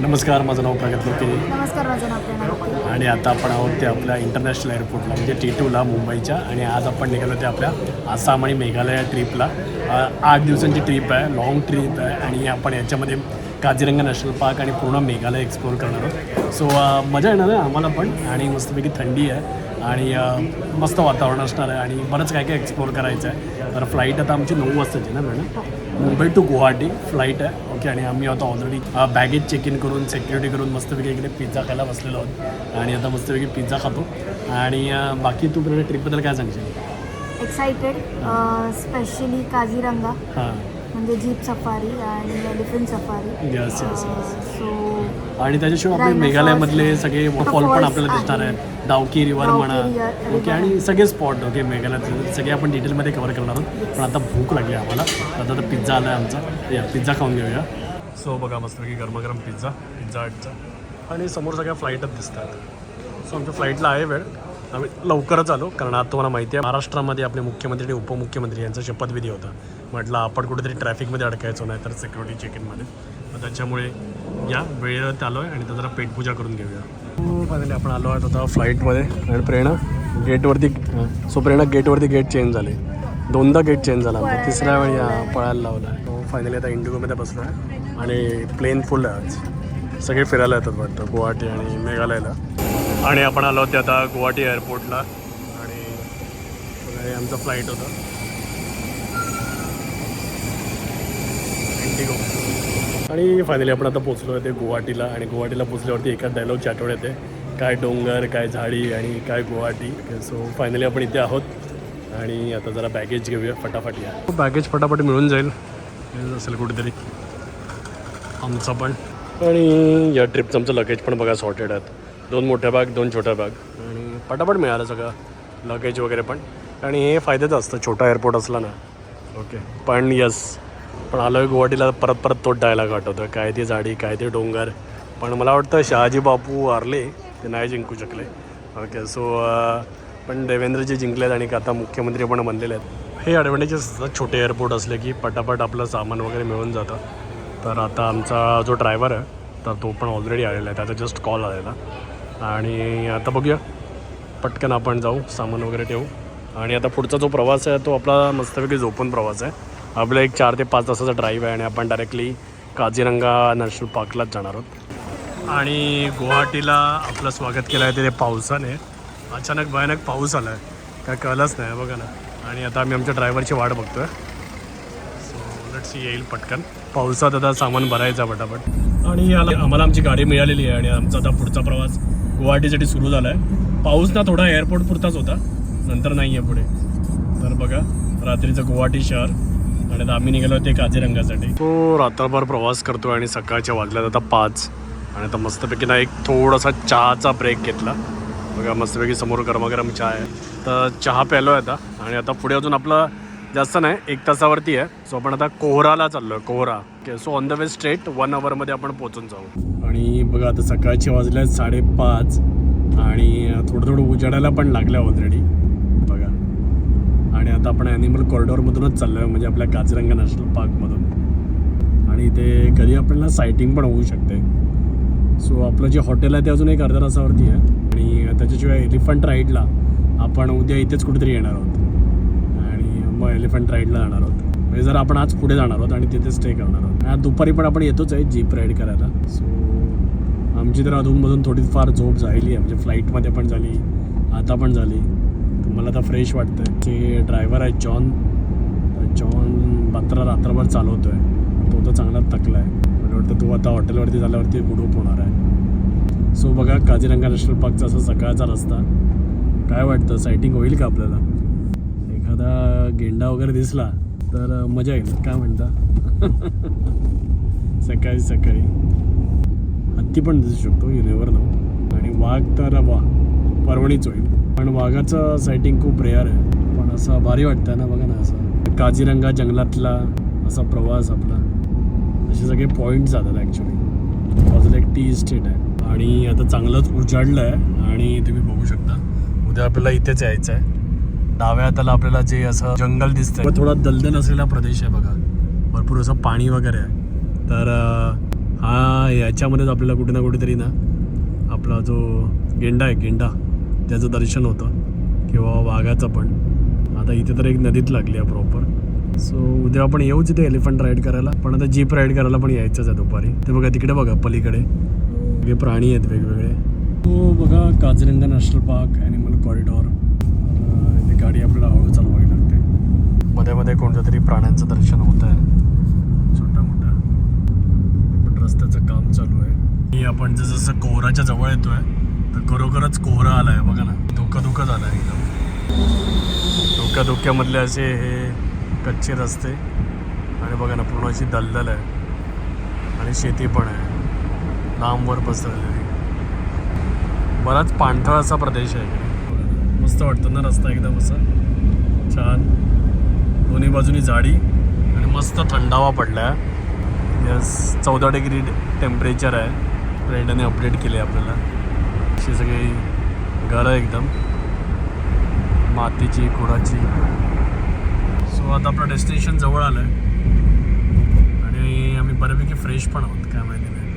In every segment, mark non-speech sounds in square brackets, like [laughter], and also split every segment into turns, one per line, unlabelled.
नमस्कार माझं नाव प्रगत लोके.
नमस्कार माझं नाव.
आणि आता आपण आहोत ते आपल्या इंटरनॅशनल एअरपोर्टला म्हणजे टी टूला मुंबईच्या. आणि आज आपण निघालो ते आपल्या आसाम आणि मेघालय या ट्रिपला अ, आठ दिवसांची ट्रिप आहे लॉंग ट्रिप आहे. आणि आपण याच्यामध्ये काझीरंगा नॅशनल पार्क आणि पूर्ण मेघालय एक्सप्लोर करणार आहोत. सो मजा येणार आहे आम्हाला पण. आणि मस्तपैकी थंडी आहे. आणि मस्त वातावरण असणार आहे आणि बरंच काय काय एक्सप्लोर करायचं आहे. तर फ्लाईट आता आमची नऊ वाजताची ना madam? Mumbai to Guwahati flight आहे. ओके आणि आम्ही आता ऑलरेडी बॅगेज चेक इन करून सेक्युरिटी करून मस्तपैकी इकडे पिझ्झा खायला बसलेलो आहोत. आणि आता मस्तपैकी पिझ्झा खातो. आणि बाकी तू पूर्ण ट्रिपबद्दल काय सांगशील?
Excited specially Kaziranga.
हां.
म्हणजे जीप सफारी आणि elephant safari
yes yes yes
so
आणि त्याच्याशिवाय आपले मेघालयमधले सगळे वॉटरफॉल पण आपल्याला दिसणार
आहे.
आहे डावकी रिवर
डावकी
म्हणा ओके आणि सगळे स्पॉट ओके मेघालयातले सगळे आपण डिटेलमध्ये कव्हर करणार आहोत. पण आता भूक लागली आम्हाला. आता तर पिझ्झा आला आहे आमचा. या पिझ्झा खाऊन घेऊया. सो बघा मस्तपैकी गरमागरम पिझ्झा पिझ्झा हटचा आणि समोर सगळ्या फ्लाईटच दिसतात. सो आमच्या फ्लाईटला आहे वेळ. आम्ही लवकरच आलो कारण आता तुम्हाला माहिती आहे महाराष्ट्रामध्ये आपले मुख्यमंत्री आणि उपमुख्यमंत्री यांचा शपथविधी होता. म्हटलं आपण कुठेतरी ट्रॅफिकमध्ये अडकायचो नाही तर सिक्युरिटी चेक इनमध्ये मग त्याच्यामुळे या वेळेत आलो आहे आणि तर जरा पेटपूजा करून घेऊया. फायनली आपण आलो आहोत आता फ्लाईटमध्ये. आणि प्रेरणा गेटवरती सो प्रेरणा गेटवरती गेट चेंज झाले. दोनदा गेट चेंज झाला. तिसऱ्या वेळी पळायला लावला. तो फायनली आता इंडिगोमध्ये बसलो आहे आणि प्लेन फुल आहे आज. सगळे फिरायला येतात वाटतं गुवाहाटी आणि मेघालयला. आणि आपण आलो होते आता गुवाहाटी एअरपोर्टला आणि आमचं फ्लाईट होतं. इंडिगो आणि फायनली आपण आता पोचलो आहे ते गुवाहाटीला आणि गुवाहाटीला पोचल्यावरती एकाच डायलॉगची आठवण येते काय डोंगर काय झाडी आणि काय गुवाहाटी. सो फायनली आपण इथे आहोत आणि आता जरा बॅगेज घेऊया फटाफट या. बॅगेज फटाफट मिळून जाईल. असेल कुठेतरी. आमचं पण. आणि या ट्रिपचं आमचं लगेज पण बघा सॉर्टेड आहेत. दोन मोठ्या बॅग दोन छोट्या बॅग आणि पटापट मिळालं सगळं लगेज वगैरे पण. आणि हे फायद्याचं असतं छोटा एअरपोर्ट असला ना. ओके पण यस पण आलोय गुवाहाटीला परत परत तोच डायलॉग आठवतो काय ते झाडी काय ते डोंगर. पण मला वाटतं शहाजी बापू हारले ते नाही जिंकू शकले. ओके सो पण देवेंद्रजी जिंकलेत आणि आता मुख्यमंत्री पण बनलेले आहेत. हे ॲडव्हान्टेजेस असतात छोटे एअरपोर्ट असले की पटापट आपलं सामान वगैरे मिळून जातं. तर आता आमचा जो ड्रायव्हर आहे तर तो पण ऑलरेडी आलेला आहे. त्याचा जस्ट कॉल आलेला. आणि आता बघूया. पटकन आपण जाऊ सामान वगैरे ठेवू. आणि आता पुढचा जो प्रवास आहे तो आपला मस्तपैकी झोपून प्रवास आहे. आपलं एक चार ते पाच तासाचा ड्राईव्ह आहे आणि आपण डायरेक्टली काझीरंगा नॅशनल पार्कलाच जाणार आहोत. आणि गुवाहाटीला आपलं स्वागत केलं आहे तिथे पावसाने. अचानक भयानक पाऊस आला आहे काय कळलंच नाही बघा ना. आणि आता आम्ही आमच्या ड्रायव्हरची वाट बघतोय. सो लेट्स येईल पटकन. पावसात आता सामान भरायचा पटापट. आणि आम्हाला आमची गाडी मिळालेली आहे आणि आमचा आता पुढचा प्रवास गुवाहाटीसाठी सुरू झाला आहे पाऊस ना थोडा एअरपोर्ट पुरताच होता. नंतर नाही आहे पुढे. तर बघा रात्रीचं गुवाहाटी शहर. आणि आता आम्ही निघालो ते काजीरंगासाठी तो रात्रभर प्रवास करतो आणि सकाळच्या वाजल्यात आता पाच. आणि आता मस्तपैकी ना एक थोडासा चहाचा ब्रेक घेतला. बघा मस्तपैकी समोर गरमागरम चहा आहे. तर चहा प्यालो आहे आता. आणि आता पुढे अजून आपला जास्त नाही एक तासावरती आहे. सो आपण आता कोहराला चाललो आहे Kohora okay so on the way straight one आवरमध्ये आपण पोहोचून जाऊ. आणि बघा आता सकाळचे वाजले आहेत साडेपाच. आणि थोडं थोडं उजाडायला पण लागलं ऑलरेडी आता आपण ॲनिमल कॉरिडॉरमधूनच चाललो आहे म्हणजे आपल्या काझीरंगा नॅशनल पार्कमधून आणि इथे कधी आपल्याला सायटिंग पण होऊ शकते. सो आपलं जे हॉटेल आहे ते अजून एक अर्ध्या तासावरती आहे. आणि त्याच्याशिवाय एलिफंट राईडला आपण उद्या इथेच कुठेतरी येणार आहोत. आणि मग एलिफंट राईडला जाणार आहोत. म्हणजे जर आपण आज पुढे जाणार आहोत आणि तिथे स्टे करणार आहोत. आज दुपारी पण आपण येतोच आहे जीप राईड करायला. सो आमची तर अधूनमधून थोडीफार झोप झाली आहे. म्हणजे फ्लाईटमध्ये पण झाली आता पण झाली. मला आता फ्रेश वाटतं की ड्रायव्हर आहे जॉन जॉन मात्र रात्रभर चालवतो आहे तो तर चांगला थकला आहे मला वाटतं तो आता हॉटेलवरती झाल्यावरती गुडूप होणार आहे. सो बघा काजीरंगा नॅशनल पार्कचा असा सकाळचा रस्ता. काय वाटतं? सायटिंग होईल का आपल्याला? एखादा गेंडा वगैरे दिसला तर मजा येईल. काय म्हणता? [laughs] सकाळी सकाळी. हत्ती पण दिसू शकतो यू नेवर नो. आणि वाघ तर वा परवणीच होईल. पण वाघाचं सायटिंग खूप रेअर आहे. पण असं भारी वाटतं ना बघा ना असं. काजीरंगा जंगलातला असा प्रवास आपला. असे सगळे पॉईंट जातात ॲक्च्युली बाजूला एक टी इस्टेट आहे. आणि आता चांगलंच उजाडलं आहे आणि तुम्ही बघू शकता उद्या आपल्याला इथेच यायचं आहे डाव्या हाताला आपल्याला जे असं जंगल दिसतंय थोडा दलदल असलेला प्रदेश आहे बघा. भरपूर असं पाणी वगैरे आहे. तर हा याच्यामध्येच आपल्याला कुठे ना कुठेतरी ना आपला जो गेंडा आहे गेंडा. त्याचं दर्शन होतं किंवा वाघाचं पण. आता इथे तर एक नदीत लागली आहे प्रॉपर सो उद्या आपण येऊच इथे एलिफंट राईड करायला. पण आता जीप राईड करायला पण यायचंच आहे दुपारी. ते बघा तिकडे बघा पलीकडे. वेगळे प्राणी आहेत वेगवेगळे. तो बघा Kaziranga national park animal corridor इथे गाडी आपल्याला हळू चालवावी लागते. मध्ये मध्ये कोणत्या तरी प्राण्यांचं दर्शन होत आहे. छोटा मोठा पण रस्त्याचं काम चालू आहे. आणि आपण जसं जसं कोहराच्या जवळ येतोय तर खरोखरच कोहरा आहे बघा ना. धोका धोका झाला एकदम. धोक्या धोक्यामधले असे हे कच्चे रस्ते. आणि बघा ना पूर्ण अशी दलदल आहे. आणि शेती पण आहे. लांबवर पसरलेली. बराच पाणथळ असा प्रदेश आहे. मस्त वाटतं ना रस्ता एकदम असा. छान. दोन्ही बाजूनी झाडी आणि मस्त थंडावा पडला आहे यस चौदा डिग्री टेम्परेचर आहे. फ्रेंडाने अपडेट केले आपल्याला. अशी सगळी घरं एकदम. मातीची कुडाची. सो आता आपलं डेस्टिनेशन जवळ आलं आहे आणि आम्ही बऱ्यापैकी फ्रेश पण आहोत काय माहिती नाही.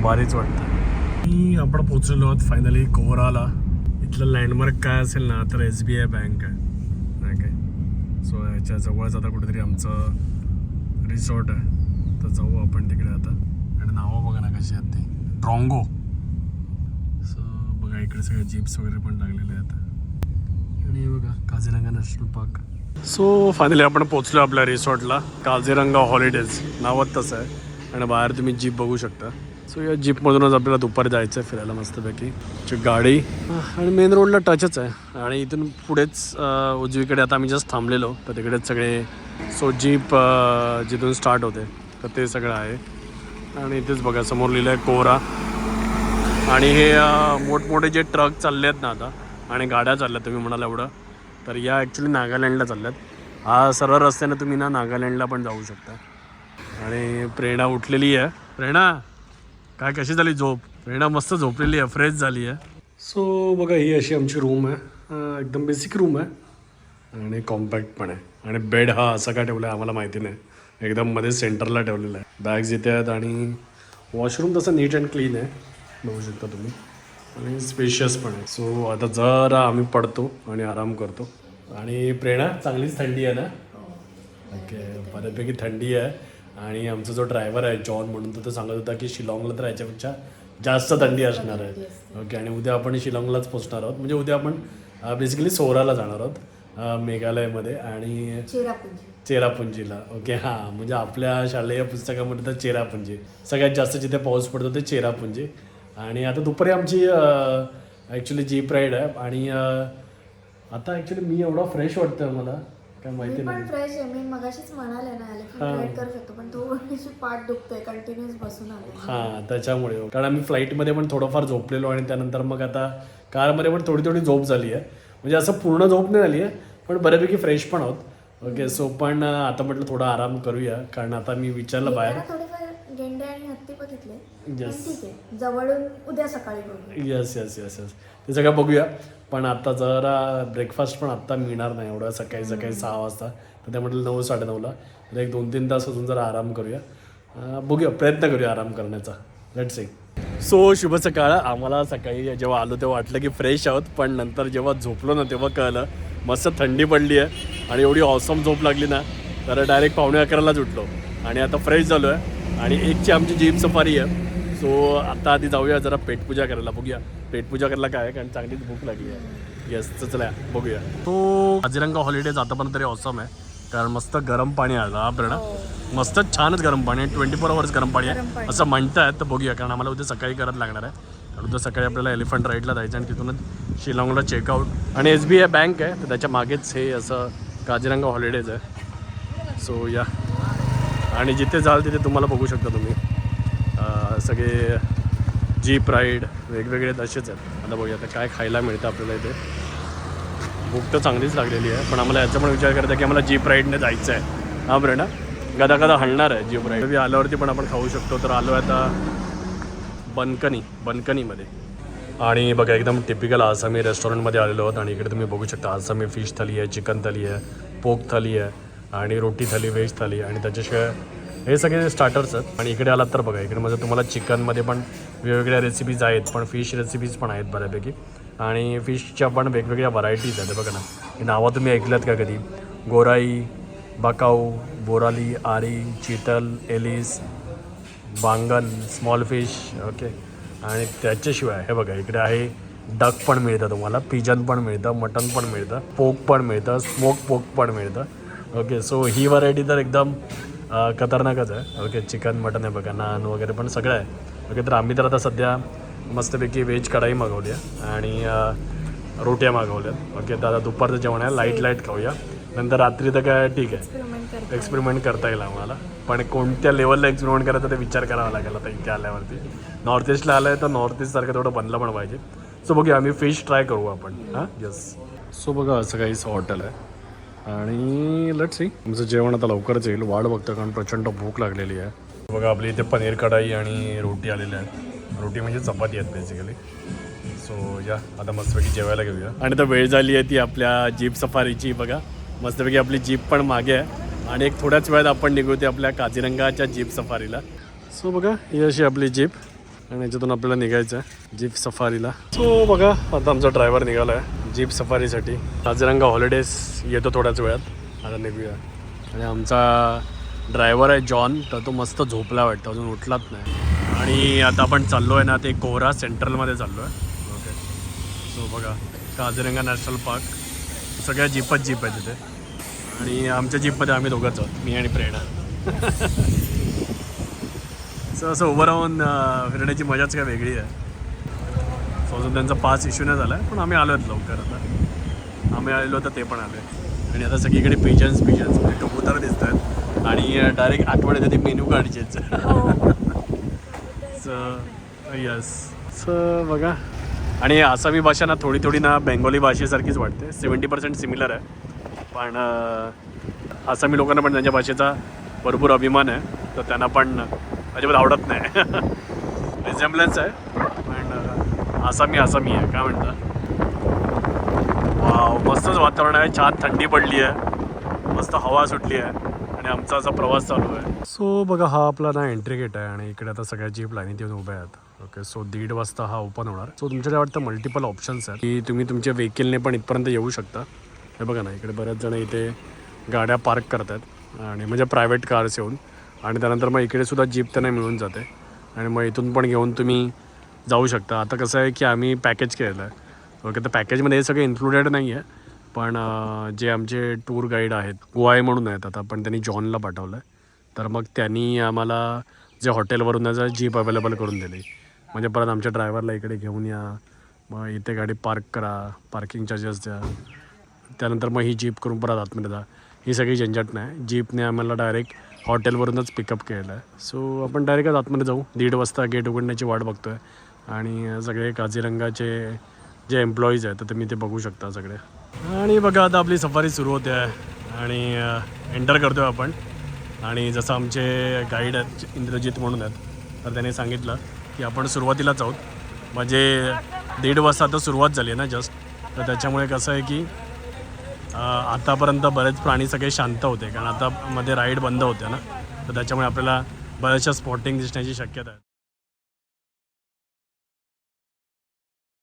[laughs] भारीच वाटतं. मी आपण पोचलेलो आहोत फायनली कोवराला. इथलं लँडमार्क काय असेल ना तर एस बी आय बँक आहे. नाही काय सो याच्या जवळच आता कुठेतरी आमचं रिसॉर्ट आहे. तर जाऊ आपण तिकडे आता. आणि नावं बघा ना कशी आहेत ती. ट्रॉंगो बघा इकडे सगळे जीप्स वगैरे पण लागलेले आहेत. आणि बघा Kaziranga national park. So finally आपण पोचलो आपल्या रिसॉर्टला. काझीरंगा हॉलिडेज नावात तसं आहे. आणि बाहेर तुम्ही जीप बघू शकता. सो या जीपमधूनच आपल्याला दुपारी जायचं आहे फिरायला मस्तपैकी. गाडी आणि मेन रोडला टचच आहे. आणि इथून पुढेच उजवीकडे आता आम्ही जस्ट थांबलेलो. तर तिकडेच सगळे सो जीप जिथून स्टार्ट होते. तर ते सगळं आहे. आणि इथेच बघा समोर लिहिलं आहे कोरा. आणि हे मोठमोठे जे ट्रक चालले आहेत ना आता आणि गाड्या चालल्या तुम्ही म्हणाल एवढं तर या ॲक्च्युली नागालँडला चालल्यात. हा सरळ रस्त्याने तुम्ही ना नागालँडला पण जाऊ शकता. आणि प्रेरणा उठलेली आहे. प्रेरणा काय कशी झाली झोप? प्रेरणा मस्त झोपलेली आहे फ्रेश झाली आहे. सो बघा ही अशी आमची रूम आहे. एकदम बेसिक रूम आहे. आणि कॉम्पॅक्ट पण आहे. आणि बेड हा असा का ठेवला आहे आम्हाला माहिती नाही. एकदम मध्ये सेंटरला ठेवलेला आहे. बॅग्स इथे आहेत आणि वॉशरूम तसं नीट अँड क्लीन आहे. बघू शकता तुम्ही. आणि स्पेशियस पण आहे. सो आता जरा आम्ही पडतो आणि आराम करतो. आणि प्रेरणा चांगलीच थंडी आहे ना? ओके बऱ्यापैकी थंडी आहे. आणि आमचा जो ड्रायव्हर आहे जॉन म्हणून तो सांगत होता की शिलाँगला तर याच्यापेक्षा जास्त थंडी असणार आहे. ओके आणि उद्या आपण शिलाँगलाच पोचणार आहोत. म्हणजे उद्या आपण बेसिकली सोराला जाणार आहोत मेघालयमध्ये. आणि
चेरापुंजी.
चेरापुंजीला. ओके हां म्हणजे आपल्या शालेय पुस्तकामध्ये तर चेरापुंजी. सगळ्यात जास्त जिथे पाऊस पडतो ते चेरापुंजी. आणि आता दुपारी आमची ॲक्च्युली जीप राईड आहे. आणि आता ॲक्च्युली मी एवढा फ्रेश वाटतं मला. काय माहिती नाही.
पण फ्रेश आहे. मी मगाशीच म्हणाले ना करू शकतो पण थोडीशी पाठ दुखते कंटिन्युअस बसून आले
हां त्याच्यामुळे. कारण आम्ही फ्लाईटमध्ये पण थोडंफार झोपलेलो आणि त्यानंतर मग आता कारमध्ये पण थोडी थोडी झोप झाली आहे. म्हणजे असं पूर्ण झोप नाही झाली आहे पण बऱ्यापैकी फ्रेश पण आहोत. ओके सो पण आता म्हटलं थोडा आराम करूया. कारण आता मी विचारलं बाहेर
येताना थोडेफार गेंडे आणि हत्ती बघितले पण
Yes.
ठीक आहे जवळून उद्या सकाळी बघू
येस येस येस येस ते सगळं बघूया. पण आता जरा ब्रेकफास्ट पण आत्ता मिळणार नाही एवढं सकाळी सकाळी सहा वाजता. तर ते म्हटलं नऊ साडेनऊला तर एक दोन तीन तास अजून जरा आराम करूया. अं, बघूया प्रयत्न करूया आराम करण्याचा. लेट से सो शुभ सकाळ. आम्हाला सकाळी जेव्हा आलो तेव्हा वाटलं की फ्रेश आहोत पण नंतर जेव्हा झोपलो ना तेव्हा कळलं मस्त थंडी पडली आहे आणि एवढी ऑसम झोप लागली ना तर डायरेक्ट पावणे अकरालाच उठलो. आणि आता फ्रेश झालो आहे आणि एकची आमची जीप सफारी आहे. सो आता आधी जाऊया जरा पेटपूजा करायला बघूया. पेटपूजा करायला काय? कारण चांगलीच भूक लागली आहे. येस तर चला बघूया. तो काझिरंगा हॉलिडेज आतापर्यंत तरी ऑसम आहे. कारण मस्त गरम पाणी आलं हा प्रणव. मस्त छानच गरम पाणी आहे. ट्वेंटी फोर आवर्स गरम पाणी आहे. असं म्हणतायत तर बघूया. कारण आम्हाला उद्या सकाळी करत लागणार आहे. कारण उद्या सकाळी आपल्याला एलिफंट राईडला जायचं आणि तिथूनच शिलाँगला चेकआउट आणि एस बी आय बँक आहे तर त्याच्या मागेच हे असं काझिरंगा हॉलिडेज आहे. सो या. आणि जिथे जाल तिथे तुम्हाला बघू शकता तुम्ही. सगळे जीप राईड वेगवेगळे तसेच आहेत. आता बघूया आता काय खायला मिळतं आपल्याला इथे. भूक तर चांगलीच लागलेली आहे पण आम्हाला याचा पण विचार करता की आम्हाला जीप राईडने जायचं आहे. हा बरं ना गदा गदा हलणार आहे जीप राईड आल्यावरती पण आपण खाऊ शकतो तर आलो आहे आता बनकनी बनकनीमध्ये. आणि बघा एकदम टिपिकल आसामी रेस्टॉरंटमध्ये आलेलो आहोत आणि इकडे तुम्ही बघू शकता आसामी फिश थाली आहे चिकन थाली आहे पोक थाली आहे आणि रोटी थाली व्हेज थाली आणि त्याच्याशिवाय हे सगळे स्टार्टर्स आहेत. आणि इकडे आलात तर बघा इकडे म्हणजे तुम्हाला चिकनमध्ये पण वेगवेगळ्या रेसिपीज आहेत पण फिश रेसिपीज पण आहेत बऱ्यापैकी. आणि फिशच्या पण वेगवेगळ्या व्हरायटीज आहेत. बघा ना ही नावं तुम्ही ऐकल्यात का कधी? गोराई बकाऊ बोराली आरी चितल एलिस बांगन स्मॉल फिश ओके आणि त्याच्याशिवाय हे बघा इकडे आहे डक पण मिळतं तुम्हाला पिजन पण मिळतं मटन पण मिळतं पोक पण मिळतं स्मोक पोक पण मिळतं. ओके सो ही व्हरायटी तर एकदम खतरनाकच आहे. ओके चिकन मटन आहे बघा नान वगैरे पण सगळं आहे. ओके तर आम्ही तर आता सध्या मस्तपैकी व्हेज कढाई मागवली आहे आणि रोट्या मागवल्यात ओके तर आता दुपारचं जेवण आहे. लाइट लाइट खाऊया. नंतर रात्री तर काय ठीक आहे.
एक्सपेरिमेंट करते
एक्सपेरिमेंट करता येईल आम्हाला. पण कोणत्या लेवलला एक्सपेरिमेंट करायचं ते विचार करावा लागेल आता इथे आल्यावरती. नॉर्थ ईस्टला आलं आहे तर नॉर्थ ईस्टसारखं थोडं बनलं पण पाहिजे. सो बघूया आम्ही फिश ट्राय करू आपण. हां? येस सो बघा असं काहीच हॉटेल आहे. आणि लट सी तुमचं जेवण आता लवकरच येईल. वाढ बघतं कारण प्रचंड भूक लागलेली आहे. बघा आपली इथे पनीर कढाई आणि रोटी आलेल्या आहेत रोटी म्हणजे चपाती आहेत बेसिकली सो या आता मस्तपैकी जेवायला घेऊया. आणि तर वेळ झाली आहे ती आपल्या जीप सफारीची बघा. मस्तपैकी आपली जीप पण मागे आहे. आणि एक थोड्याच वेळात आपण निघू ते आपल्या काझीरंगाच्या जीप सफारीला. सो बघा ही अशी आपली जीप. आणि याच्यातून आपल्याला निघायचं आहे जीप सफारीला. सो बघा आता आमचा ड्रायव्हर निघाला आहे जीप सफारीसाठी. काझीरंगा हॉलिडेज येतो थोड्याच वेळात. आता निघूया. आणि आमचा ड्रायव्हर आहे जॉन तर तो मस्त झोपला वाटतं. अजून उठलाच नाही. आणि आता आपण चाललो आहे ना ते कोहरा सेंट्रलमध्ये चाललो आहे ओके सो बघा काझिरंगा नॅशनल पार्क सगळ्या जीपच जीप आहे तिथे. आणि आमच्या जीपमध्ये आम्ही दोघंच आहोत. मी आणि प्रेरणा. [laughs] सो असं उभं राहून अं, फिरण्याची मजाच काय वेगळी आहे. सो अजून त्यांचा पास इश्यू नाही झाला आहे पण आम्ही आलो आहेत लवकर आता. आम्ही आलेलो तर ते पण आले आणि आता सगळीकडे पिजन्स पिजन्स म्हणजे कबूतर दिसत आहेत आणि डायरेक्ट आठवड्यात ते मेनू काढचेच. सो यस सो बघा. आणि आसामी भाषा ना थोडी थोडी ना बेंगोली भाषेसारखीच वाटते. सेवन्टी पर्सेंट सिमिलर आहे. पण आसामी लोकांना पण त्यांच्या भाषेचा भरपूर अभिमान आहे. तर त्यांना पण अजिबात आवडत नाही. [laughs] रिझेम्बलन्स आहे. आसामी आसामी आहे काय म्हणता? वाव मस्तच वातावरण आहे छान थंडी पडली आहे मस्त हवा सुटली आहे आणि आमचा असा प्रवास चालू आहे. सो बघा हा आपला ना एंट्री गेट आहे आणि इकडे आता सगळ्या जीप लाईनीत येऊन उभ्या आहेत. ओके सो दीड वाजता हा ओपन होणार. सो तुमच्याकडे वाटतं मल्टिपल ऑप्शन्स आहेत की तुम्ही तुमच्या व्हेकलने पण इथपर्यंत येऊ शकता. हे बघा ना इकडे बऱ्याच जण इथे गाड्या पार्क करतात आणि म्हणजे प्रायव्हेट कार्स येऊन आणि त्यानंतर मग इकडे सुद्धा जीप त्यांना मिळून जाते. आणि मग इथून पण घेऊन तुम्ही जाऊ शकता. आता कसं आहे की आम्ही पॅकेज केलेलं आहे. ओके तर पॅकेजमध्ये हे सगळं इन्क्लुडेड नाही आहे. पण जे आमचे टूर गाईड आहेत गोवाय म्हणून आहेत आता पण त्यांनी जॉनला पाठवलं आहे तर मग त्यांनी आम्हाला जे हॉटेलवरून याचं जीप अवेलेबल करून दिली. म्हणजे परत आमच्या ड्रायव्हरला इकडे घेऊन या. मग इथे गाडी पार्क करा. पार्किंग चार्जेस द्या. त्यानंतर मग ही जीप करून परत आतमध्ये जा. ही सगळी झंझट नाही. जीपने आम्हाला डायरेक्ट हॉटेलवरूनच पिकअप केलं आहे. सो आपण डायरेक्टच आतमध्ये जाऊ. दीड वाजता गेट उघडण्याची वाट बघतो आहे आणि सगळे काझीरंगाचे जे एम्प्लॉईज आहेत तर तुम्ही ते बघू शकता सगळे. आणि बघा आता आपली सफारी सुरू होते आहे. आणि एंटर करतो आहे आपण. आणि जसं आमचे गाईड आहेत इंद्रजित म्हणून आहेत तर त्याने सांगितलं की आपण सुरुवातीलाच आहोत. म्हणजे दीड वाजता आता सुरुवात झाली आहे ना जस्ट तर त्याच्यामुळे कसं आहे की आतापर्यंत बरेच प्राणी सगळे शांत होते. कारण आता मध्ये राईड बंद होते ना. तर त्याच्यामुळे आपल्याला बऱ्याचशा स्पॉटिंग दिसण्याची शक्यता आहे.